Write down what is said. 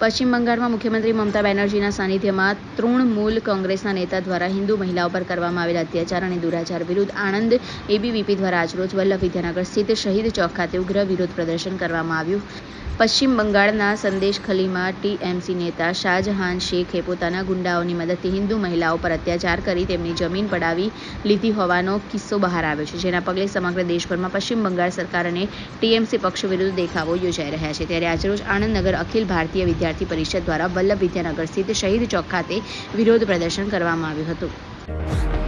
પશ્ચિમ બંગાળમાં મુખ્યમંત્રી મમતા બેનર્જીના સાનિધ્યમાં તૃણમૂલ કોંગ્રેસના નેતા દ્વારા હિન્દુ મહિલાઓ પર કરવામાં આવેલા અત્યાચાર અને દુરાચાર વિરુદ્ધ આણંદ એબીવીપી દ્વારા આજરોજ વલ્લભ વિદ્યાનગર સ્થિત શહીદ ચોક ખાતે ઉગ્ર વિરોધ પ્રદર્શન કરવામાં આવ્યું. પશ્ચિમ બંગાળના સંદેશ ખલીમાં ટીએમસી નેતા શાહજહાન શેખે પોતાના ગુંડાઓની મદદથી હિન્દુ મહિલાઓ પર અત્યાચાર કરી તેમની જમીન પડાવી લીધી હોવાનો કિસ્સો બહાર આવ્યો છે, જેના પગલે સમગ્ર દેશભરમાં પશ્ચિમ બંગાળ સરકાર અને ટીએમસી પક્ષ વિરુદ્ધ દેખાવો યોજાઈ રહ્યા છે. ત્યારે આજરોજ આણંદનગર અખિલ ભારતીય વિદ્યાર્થી પરિષદ દ્વારા વલ્લભ વિદ્યાનગર સ્થિત શહીદ ચોક ખાતે વિરોધ પ્રદર્શન કરવામાં આવ્યું હતું.